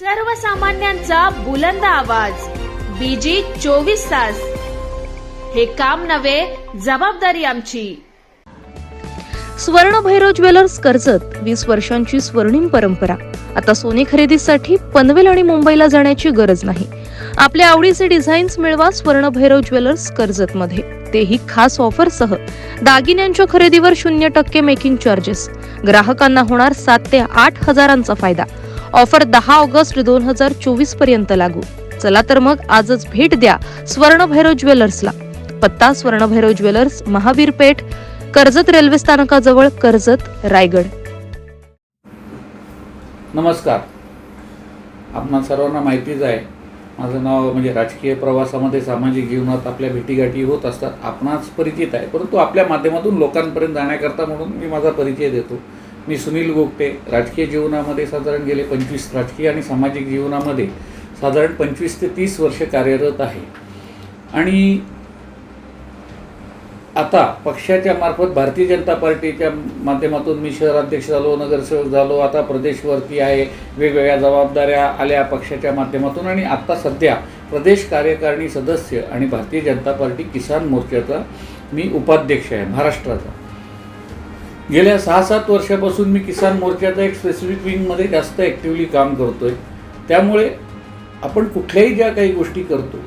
सर्वसामान्यांचा बुलंद आवाज. बीजी चोवीस तास. हे काम नव्हे जबाबदारी आमची. स्वर्ण भैरव ज्वेलर्स कर्जत वीस वर्षांची स्वर्णिम परंपरा. आता सोने खरेदीसाठी पनवेल आणि मुंबईला जाण्याची गरज नाही. आपल्या आवडीचे डिझाईन्स मिळवा स्वर्ण भैरव ज्वेलर्स कर्जत मध्ये तेही खास ऑफरसह. दागिन्यांच्या खरेदीवर शून्य टक्के मेकिंग चार्जेस ग्राहकांना होणार सात ते आठ हजारांचा फायदा. ऑफर दहा ऑगस्ट दोन हजार चोवीसपर्यंत लागू. चला तर मग आजच भेट द्या स्वर्ण भैरव ज्वेलर्सला. पत्ता स्वर्ण भैरव ज्वेलर्स महावीर पेठ कर्जत रेल्वे स्थानकाजवळ कर्जत रायगड. नमस्कार. आपणा सर्वांना माहितीच आहे माझं नाव म्हणजे राजकीय प्रवासामध्ये सामाजिक जीवनात आपल्या भेटीगाठी होत असतात. आपणास परिचित आहे परंतु आपल्या माध्यमातून लोकांपर्यंत जाण्याकरता म्हणून मी माझा परिचय देतो. मी सुनील गोगटे राजकीय जीवनामध्ये साधारण गेले पंचवीस राजकीय आणि सामाजिक जीवनामध्ये साधारण पंचवीस ते तीस वर्ष कार्यरत आहे. आणि आता पक्षाच्या मार्फत भारतीय जनता पार्टीच्या माध्यमातून मी शहराध्यक्ष झालो नगरसेवक झालो आता प्रदेशवरती आहे वेगवेगळ्या जबाबदाऱ्या आल्या पक्षाच्या माध्यमातून आणि आत्ता सध्या प्रदेश कार्यकारिणी सदस्य आणि भारतीय जनता पार्टी किसान मोर्चाचा मी उपाध्यक्ष आहे महाराष्ट्राचा. गेल्या सहा सात वर्षापासून मी किसान मोर्चाचा एक स्पेसिफिक विंगमध्ये जास्त ॲक्टिवली काम करतो आहे त्यामुळे आपण कुठल्याही ज्या काही गोष्टी करतो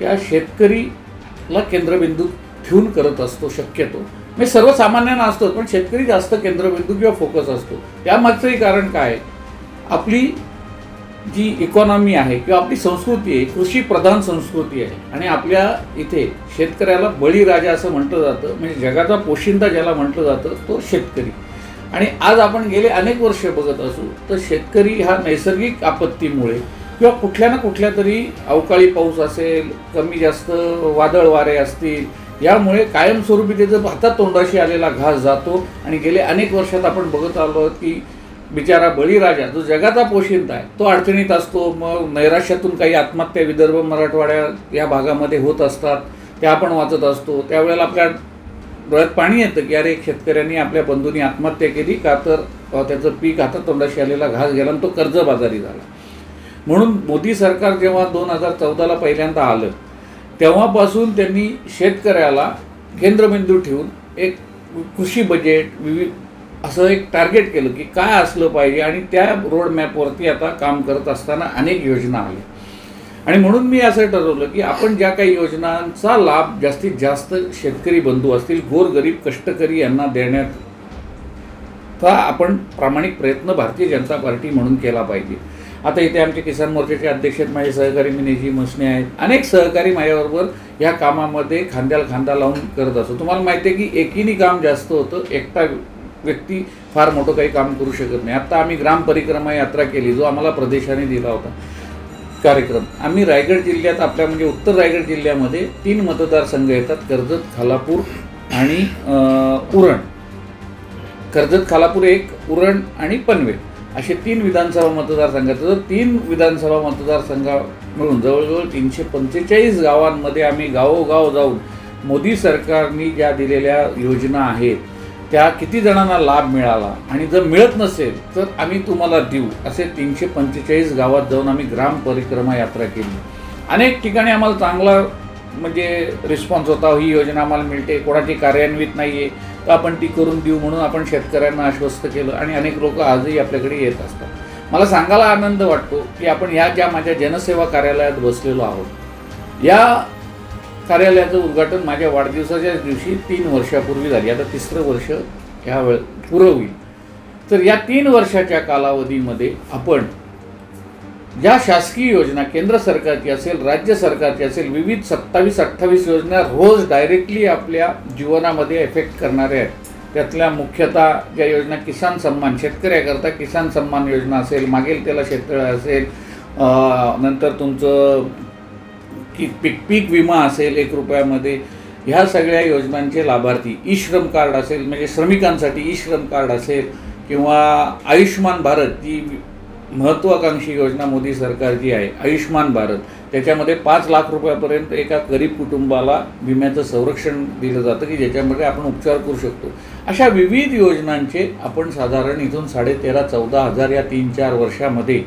त्या शेतकरीला केंद्रबिंदू ठेवून करत असतो शक्यतो. मी सर्वसामान्यांना असतो पण शेतकरी जास्त केंद्रबिंदू किंवा फोकस असतो. त्यामागचंही कारण काय? आपली जी इकॉनॉमी आहे किंवा आपली संस्कृती आहे कृषी प्रधान संस्कृती आहे. आणि आपल्या इथे शेतकऱ्याला बळीराजा असं म्हटलं जातं म्हणजे जगाचा पोशिंदा ज्याला म्हटलं जातं तो शेतकरी. आणि आज आपण गेले अनेक वर्ष बघत असू तर शेतकरी हा नैसर्गिक आपत्तीमुळे किंवा कुठल्या ना कुठल्या तरी अवकाळी पाऊस असेल कमी जास्त वादळ वारे असतील यामुळे कायमस्वरूपी त्याचं हातात तोंडाशी आलेला घास जातो. आणि गेले अनेक वर्षात आपण बघत आलो आहोत की बिचारा बळीराजा जो जगाचा पोशिंदा आहे तो अडचणीत असतो. मग नैराश्यातून काही आत्महत्या विदर्भ मराठवाड्या या भागामध्ये होत असतात. त्या आपण वाचत असतो. त्यावेळेला आपल्या डोळ्यात पाणी येतं की अरे शेतकऱ्यांनी आपल्या बंधूंनी आत्महत्या केली का तर त्याचं पीक हातात तोंडाशी आलेला घास गेला आणि तो कर्जबाजारी झाला. म्हणून मोदी सरकार जेव्हा दोन हजार चौदाला पहिल्यांदा आलं तेव्हापासून त्यांनी शेतकऱ्याला केंद्रबिंदू ठेवून एक कृषी बजेट विविध असं एक टार्गेट केलं की काय असलं पाहिजे आणि त्या रोड मॅपवरती आता काम करत असताना अनेक योजना आल्या. आणि म्हणून मी असं ठरवलं की आपण ज्या काही योजनांचा लाभ जास्तीत जास्त शेतकरी बंधू असतील गोरगरीब कष्टकरी यांना देण्यात चा आपण प्रामाणिक प्रयत्न भारतीय जनता पार्टी म्हणून केला पाहिजे. आता इथे आमचे किसान मोर्चाचे अध्यक्ष आहेत माझे सहकारी मिनेजी मसने आहेत. अनेक सहकारी माझ्याबरोबर ह्या कामामध्ये खांद्याला खांदा लावून करत असतो तुम्हाला माहिती आहे की एकीने काम जास्त होतं एकटा व्यक्ती फार मोठं काही काम करू शकत नाही. आत्ता आम्ही ग्राम परिक्रमा यात्रा केली जो आम्हाला प्रदेशाने दिला होता कार्यक्रम. आम्ही रायगड जिल्ह्यात आपल्या म्हणजे उत्तर रायगड जिल्ह्यामध्ये तीन मतदारसंघ येतात कर्जत खालापूर आणि उरण. कर्जत खालापूर एक उरण आणि पनवेल असे तीन विधानसभा मतदारसंघात. जर तीन विधानसभा मतदारसंघा मिळून जवळजवळ तीनशे पंचेचाळीस गावांमध्ये आम्ही गावोगाव जाऊन मोदी सरकारने ज्या दिलेल्या योजना आहेत त्या किती जणांना लाभ मिळाला आणि जर मिळत नसेल तर आम्ही तुम्हाला देऊ असे तीनशे पंचेचाळीस गावात जाऊन आम्ही ग्राम परिक्रमा यात्रा केली. अनेक ठिकाणी आम्हाला चांगला म्हणजे रिस्पॉन्स होता ही योजना आम्हाला मिळते कोणाची कार्यान्वित नाही आहे तर आपण ती करून देऊ म्हणून आपण शेतकऱ्यांना आश्वस्त केलं आणि अनेक लोक आजही आपल्याकडे येत असतात. मला सांगायला आनंद वाटतो की आपण ह्या ज्या माझ्या जनसेवा कार्यालयात बसलेलो आहोत या कार्यालयाचं उद्घाटन माझ्या वाढदिवसाच्या दिवशी तीन वर्षापूर्वी झाली. आता तिसरं वर्ष ह्या वेळ पुरं होईल. तर या तीन वर्षाच्या कालावधीमध्ये आपण ज्या शासकीय योजना केंद्र सरकारची असेल राज्य सरकारची असेल विविध सत्तावीस अठ्ठावीस योजना रोज डायरेक्टली आपल्या जीवनामध्ये एफेक्ट करणाऱ्या आहेत. त्यातल्या मुख्यतः ज्या योजना किसान सन्मान शेतकऱ्याकरता किसान सन्मान योजना असेल मागेल त्याला शेततळं असेल नंतर तुमचं की पीक पीक विमा असेल एक रुपयामध्ये ह्या सगळ्या योजनांचे लाभार्थी ई श्रम कार्ड असेल म्हणजे श्रमिकांसाठी ई श्रम कार्ड असेल किंवा आयुष्यमान भारत जी महत्त्वाकांक्षी योजना मोदी सरकारची आहे आयुष्यमान भारत त्याच्यामध्ये पाच लाख रुपयापर्यंत एका गरीब कुटुंबाला विम्याचं संरक्षण दिलं जातं की ज्याच्यामध्ये आपण उपचार करू शकतो. अशा विविध योजनांचे आपण साधारण इथून साडेतेरा चौदा हजार या तीन चार वर्षामध्ये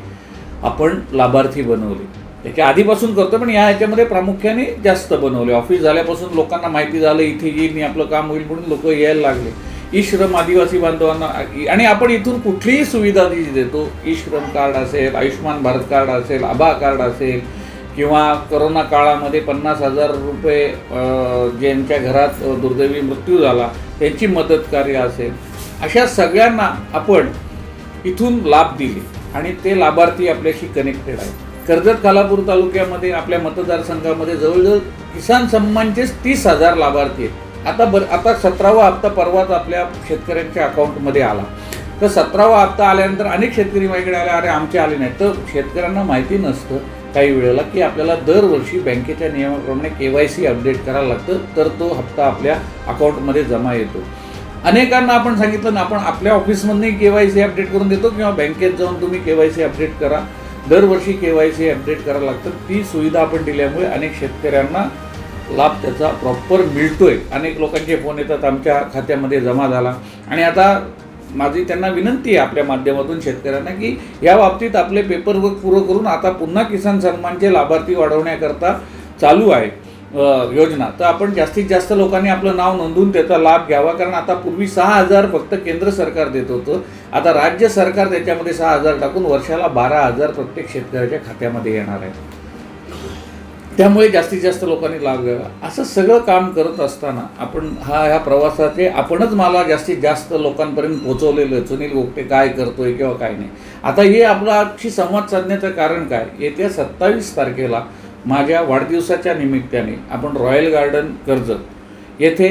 आपण लाभार्थी बनवले. त्याच्या आधीपासून करतो पण या ह्याच्यामध्ये प्रामुख्याने जास्त बनवले. ऑफिस झाल्यापासून लोकांना माहिती झालं इथे येईल मी आपलं काम होईल म्हणून लोक यायला लागले. ई श्रम आदिवासी बांधवांना आणि आपण इथून कुठलीही सुविधा जी देतो. ई श्रम कार्ड असेल आयुष्यमान भारत कार्ड असेल आभा कार्ड असेल किंवा करोना काळामध्ये पन्नास हजार रुपये ज्यांच्या घरात दुर्दैवी मृत्यू झाला त्यांची मदत कार्य असेल. अशा सगळ्यांना आपण इथून लाभ दिले. आणि ते लाभार्थी आपल्याशी कनेक्टेड आहेत. कर्जत खालापूर तालुक्यामध्ये आपल्या मतदारसंघामध्ये जवळजवळ किसान सन्मानचेच तीस हजार लाभार्थी आहेत. आता बर आता सतरावा हप्ता परवाच आपल्या शेतकऱ्यांच्या अकाउंटमध्ये आला. तर सतरावा हप्ता आल्यानंतर अनेक शेतकरी माझ्याकडे आले अरे आमचे आले नाहीत. तर शेतकऱ्यांना माहिती नसतं काही वेळेला की आपल्याला दरवर्षी बँकेच्या नियमाप्रमाणे के वाय सी अपडेट करायला लागतं तर तो हप्ता आपल्या अकाउंटमध्ये जमा येतो. अनेकांना आपण सांगितलं ना आपण आपल्या ऑफिसमधनंही के वाय सी अपडेट करून देतो किंवा बँकेत जाऊन तुम्ही के वाय सी अपडेट करा. दरवर्षी के वाय सी अपडेट करायला लागतं ती सुविधा आपण दिल्यामुळे अनेक शेतकऱ्यांना लाभ त्याचा प्रॉपर मिळतोय. अनेक लोकांचे फोन येतात आमच्या खात्यामध्ये जमा झाला. आणि आता माझी त्यांना विनंती आहे आपल्या माध्यमातून शेतकऱ्यांना की या बाबतीत आपले पेपर वर्क पुरं करून आता पुन्हा किसान सन्मानचे लाभार्थी वाढवण्याकरता चालू आहे. योजना. तर आपण जास्तीत जास्त लोकांनी आपलं नाव नोंदवून त्याचा लाभ घ्यावा. कारण आता पूर्वी सहा हजार फक्त केंद्र सरकार देत होतं. आता राज्य सरकार त्याच्यामध्ये सहा हजार टाकून वर्षाला बारा हजार प्रत्येक शेतकऱ्याच्या खात्यामध्ये येणार आहे. त्यामुळे जास्तीत जास्त लोकांनी लाभ घ्यावा. असं सगळं काम करत असताना आपण हा ह्या प्रवासाचे आपणच मला जास्तीत जास्त लोकांपर्यंत पोहोचवलेलं सुनील गोगटे काय करतोय किंवा काय नाही. आता हे आपलाशी संवाद साधण्याचं कारण काय? येत्या सत्तावीस तारखेला माझ्या वाढदिवसाच्या निमित्ताने आपण रॉयल गार्डन कर्जत येथे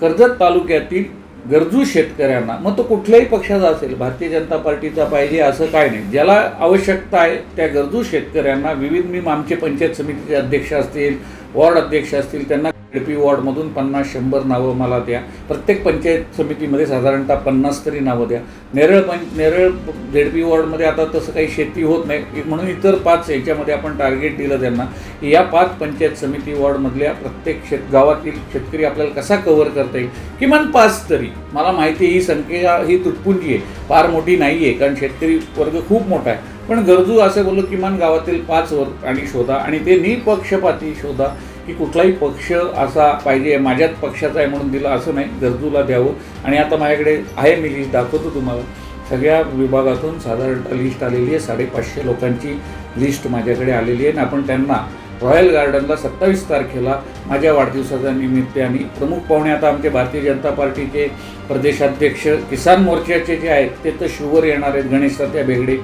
कर्जत तालुक्यातील गरजू शेतकऱ्यांना मग तो कुठल्याही पक्षाचा असेल भारतीय जनता पार्टीचा पाहिजे असं काय नाही. ज्याला आवश्यकता आहे त्या गरजू शेतकऱ्यांना विविध मी आमचे पंचायत समितीचे अध्यक्ष असतील वॉर्ड अध्यक्ष असतील त्यांना पी वॉर्डमधून पन्नास शंभर नावं मला द्या. प्रत्येक पंचायत समितीमध्ये साधारणतः पन्नास तरी नावं द्या. नेरळ पं नेरळ झेडपी वॉर्डमध्ये आता तसं काही शेती होत नाही. म्हणून इतर पाच याच्यामध्ये आपण टार्गेट दिलं त्यांना. की या पाच पंचायत समिती वॉर्डमधल्या प्रत्येक शेत गावातील शेतकरी आपल्याला कसा कव्हर करता येईल? किमान पाच तरी. मला माहिती ही संख्या ही तुटपुंजी आहे. फार मोठी नाही आहे कारण शेतकरी वर्ग खूप मोठा आहे. पण गरजू असं बोललो किमान गावातील पाच वर्ग आणि शोधा. आणि ते निपक्षपाती शोधा. की कुठलाही पक्ष असा पाहिजे माझ्याच पक्षाचा आहे म्हणून दिला असं नाही गरजूला द्यावं. आणि आता माझ्याकडे आहे मी लिस्ट दाखवतो तुम्हाला. सगळ्या विभागातून साधारणतः लिस्ट आलेली आहे साडेपाचशे लोकांची लिस्ट माझ्याकडे आलेली आहे. आणि आपण त्यांना रॉयल गार्डनला सत्तावीस तारखेला माझ्या वाढदिवसाच्या निमित्ताने प्रमुख पाहुणे आता आमचे भारतीय जनता पार्टीचे प्रदेशाध्यक्ष किसान मोर्चाचे जे आहेत ते तर शुवर येणार आहेत गणेश सत्या बेगडे.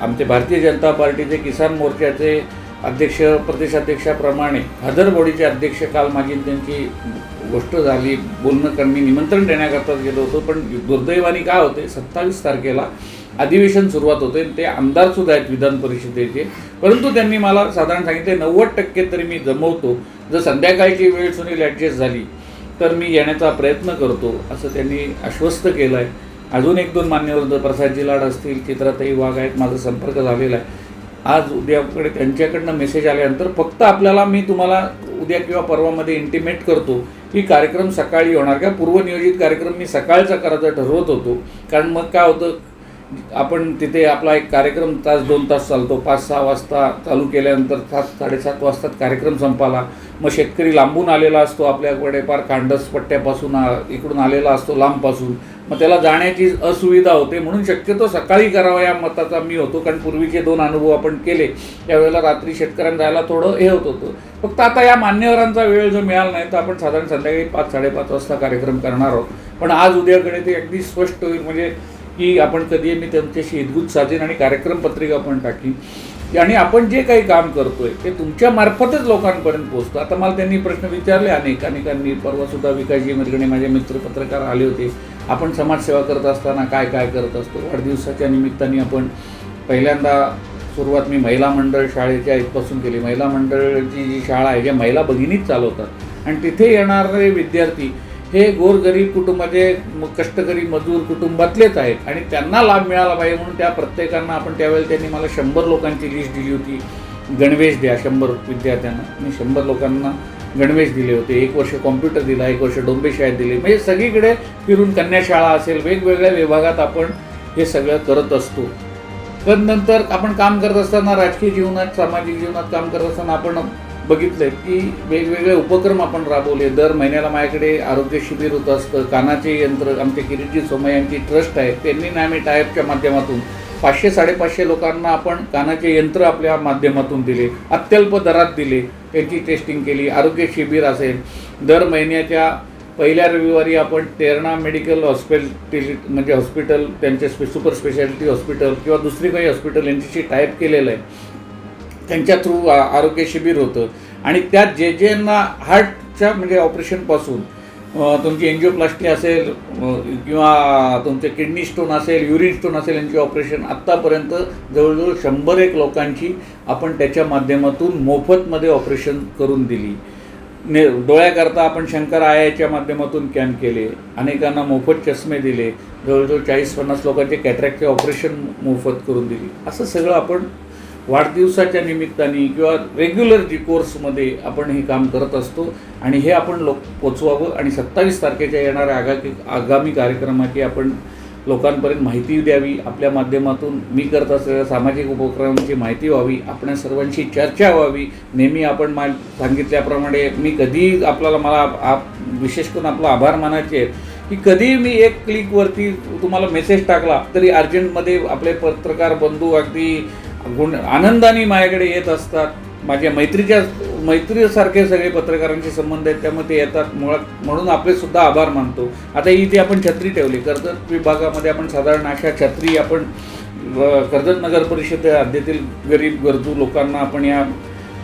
आमचे भारतीय जनता पार्टीचे किसान मोर्चाचे अध्यक्ष प्रदेशाध्यक्षाप्रमाणे हजरबोडीचे अध्यक्ष काल माझी त्यांची गोष्ट झाली. बोलणं करणे मी निमंत्रण देण्याकरता गेलो होतो. पण दुर्दैवाने काय होते सत्तावीस तारखेला अधिवेशन सुरुवात होते. आणि ते आमदारसुद्धा आहेत विधान परिषदेचे. परंतु त्यांनी मला साधारण सांगितले नव्वद टक्के तरी मी जमवतो. जर संध्याकाळची वेळ सुनील ॲडजस्ट झाली तर मी येण्याचा प्रयत्न करतो असं त्यांनी आश्वस्त केलं आहे अजून एक दोन मान्यवर प्रसादजी लाड असतील चित्राताई वाघ आहेत माझा संपर्क झालेला आहे. आज उद्याकडे त्यांच्याकडनं मेसेज आल्यानंतर फक्त आपल्याला मी तुम्हाला उद्या किंवा परवामध्ये इंटिमेट करतो. की कार्यक्रम सकाळी होणार का? पूर्वनियोजित कार्यक्रम मी सकाळचा करायचा ठरवत होतो. कारण मग काय होतं? आपण तिथे आपला एक कार्यक्रम तास दोन तास चालतो. पाच सहा वाजता चालू केल्यानंतर सात साडेसात वाजता कार्यक्रम संपाला. मग शेतकरी लांबून आलेला असतो आपल्याकडे फार खांडस पट्ट्यापासून आ- इकडून आलेला असतो लांबपासून. मग त्याला जाण्याची असुविधा होते म्हणून शक्यतो सकाळी करावा या मताचा मी होतो. कारण पूर्वीचे दोन अनुभव आपण केले. त्यावेळेला रात्री शेतकऱ्यांना जायला थोडं हे होत होतं. फक्त आता या मान्यवरांचा वेळ जर मिळाला नाही तर आपण साधारण संध्याकाळी पाच साडेपाच वाजता कार्यक्रम करणार आहोत. पण आज उद्याकडे ते अगदी स्पष्ट होईल. म्हणजे की आपण कधी मी त्यांच्याशी हितगुज साधेन आणि कार्यक्रम पत्रिका पण टाकीन आणि आपण जे काही काम करतोय ते तुमच्या मार्फतच लोकांपर्यंत पोहोचतो. आता मला त्यांनी प्रश्न विचारले अनेक अनेकांनी परवासुद्धा विकासजी मरगणे माझे मित्र पत्रकार आले होते. आपण समाजसेवा करत असताना काय काय करत असतो? वाढदिवसाच्या निमित्ताने आपण पहिल्यांदा सुरुवात मी महिला मंडळ शाळेच्या इथपासून केली. महिला मंडळची जी शाळा आहे ज्या महिला भगिनीच चालवतात. आणि तिथे येणारे विद्यार्थी हे गोरगरीब कुटुंबाचे कष्टकरी मजूर कुटुंबातलेच आहेत आणि त्यांना लाभ मिळाला पाहिजे म्हणून त्या प्रत्येकांना आपण त्यावेळेला त्यांनी मला शंभर लोकांची लिस्ट दिली होती. गणवेश द्या शंभर विद्यार्थ्यांना. मी शंभर लोकांना गणवेश दिले होते. एक वर्ष कॉम्प्युटर दिला एक वर्ष डोंबे शाळेत दिले. म्हणजे सगळीकडे फिरून कन्याशाळा असेल वेगवेगळ्या विभागात आपण हे सगळं करत असतो. पण नंतर आपण काम करत असताना राजकीय जीवनात सामाजिक जीवनात काम करत असताना आपण बघितलंय की वेगवेगळे उपक्रम आपण राबवले. दर महिन्याला माझ्याकडे आरोग्य शिबिर होत असतं. कानाचे यंत्र आमचे किरीटजी सोमय यांची ट्रस्ट आहे. त्यांनी ना आम्ही टायपच्या माध्यमातून पाचशे साडेपाचशे लोकांना आपण कानाचे यंत्र आपल्या माध्यमातून दिले. अत्यल्प दरात दिले. त्यांची टेस्टिंग केली. आरोग्य शिबिर असेल. दर महिन्याच्या पहिल्या रविवारी आपण तेरणा मेडिकल हॉस्पिटल म्हणजे हॉस्पिटल त्यांचे स्पे सुपर स्पेशालिटी हॉस्पिटल किंवा दुसरी काही हॉस्पिटल यांच्याशी टाईप केलेलं आहे. त्यांच्या थ्रू आरोग्य शिबिर होतं. आणि त्यात जे जेंना हार्टच्या म्हणजे ऑपरेशनपासून तुमची एन्जिओप्लास्टी असेल किंवा तुमचे किडनी स्टोन असेल युरिन स्टोन असेल यांची ऑपरेशन आत्तापर्यंत जवळजवळ शंभर एक लोकांची आपण त्याच्या माध्यमातून मोफतमध्ये ऑपरेशन करून दिली. ने डोळ्याकरता आपण शंकर आयाच्या माध्यमातून कॅम्प केले. अनेकांना मोफत चष्मे दिले. जवळजवळ चाळीस पन्नास लोकांचे कॅटरॅक्टचे ऑपरेशन मोफत करून दिली. असं सगळं आपण वाढदिवसाच्या निमित्ताने किंवा रेग्युलर जी कोर्समध्ये आपण हे काम करत असतो आणि हे आपण लोक पोचवावं आणि सत्तावीस तारखेच्या येणाऱ्या आगामी आगामी कार्यक्रमाची आपण लोकांपर्यंत माहिती द्यावी. आपल्या माध्यमातून मी करत असलेल्या सामाजिक उपक्रमांची माहिती व्हावी. आपल्या सर्वांशी चर्चा व्हावी. नेहमी आपण मा सांगितल्याप्रमाणे मी कधी आपल्याला मला आप विशेष करून आपला आभार मानायचे आहेत की कधी मी एक क्लिकवरती तुम्हाला मेसेज टाकला तरी अर्जंटमध्ये आपले पत्रकार बंधू अगदी गुण आनंदाने माझ्याकडे येत असतात. माझ्या मैत्रीच्या मैत्रीसारखे सगळे पत्रकारांचे संबंध आहेत त्यामुळे ते येतात. मुळात म्हणून आपले सुद्धा आभार मानतो. आता इथे आपण छत्री ठेवली कर्जत विभागामध्ये आपण साधारण अशा छत्री आपण कर्जत नगर परिषद हद्दीतील गरीब गरजू लोकांना आपण या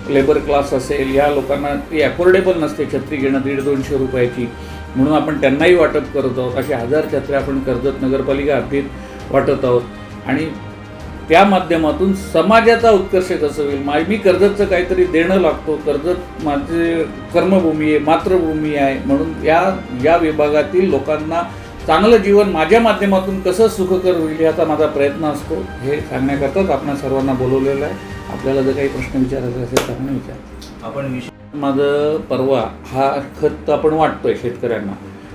लेबर क्लास असेल या लोकांना ती अफोर्डेबल नसते छत्री घेणं दीड दोनशे रुपयाची. म्हणून आपण त्यांनाही वाटप करत आहोत. असे हजार छत्र्या आपण कर्जत नगरपालिका हद्दीत वाटत आहोत. आणि त्या माध्यमातून समाजाचा उत्कर्ष कसं होईल. मा मी कर्जतचं काहीतरी देणं लागतो. कर्जत माझे कर्मभूमी आहे मातृभूमी आहे म्हणून या या विभागातील लोकांना चांगलं जीवन माझ्या माध्यमातून कसं सुखकर होईल याचा माझा प्रयत्न असतो. हे सांगण्याकरताच आपण सर्वांना बोलवलेलं आहे. आपल्याला जर काही प्रश्न विचारायचे असेल तर आपण विचार. आपण विषय माझं परवा हा खत आपण वाटतोय शेतकऱ्यांना.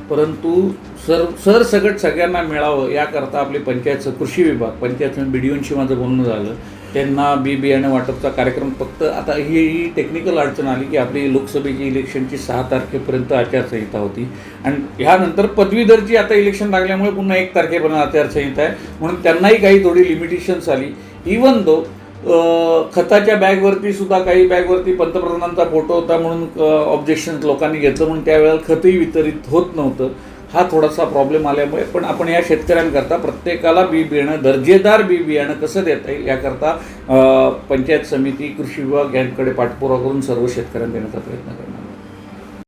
परंतु सर सरसकट सगळ्यांना मिळावं याकरता आपले पंचायतचं कृषी विभाग पंचायत बी डी ओंशी माझं बोलणं झालं. त्यांना बी बियाणं वाटपचा कार्यक्रम फक्त आता ही ही टेक्निकल अडचण आली की आपली लोकसभेची इलेक्शनची सहा तारखेपर्यंत आचारसंहिता होती. आणि ह्यानंतर पदवीधरची आता इलेक्शन लागल्यामुळे पुन्हा एक तारखेपर्यंत आचारसंहिता आहे. म्हणून त्यांनाही काही थोडी लिमिटेशन्स आली. इवन दो खताच्या बॅगवरती सुद्धा काही बॅगवरती पंतप्रधानांचा फोटो होता म्हणून ऑब्जेक्शन लोकांनी घेतलं म्हणून त्यावेळेला खतही वितरित होत नव्हतं. हा थोडासा प्रॉब्लेम आल्यामुळे पण आपण या शेतकऱ्यांकरता प्रत्येकाला बी बियाणं दर्जेदार बी बियाणं कसं देता येईल याकरता पंचायत समिती कृषी विभाग यांकडे पाठपुरावा करून सर्व शेतकऱ्यांना देण्याचा प्रयत्न करणार.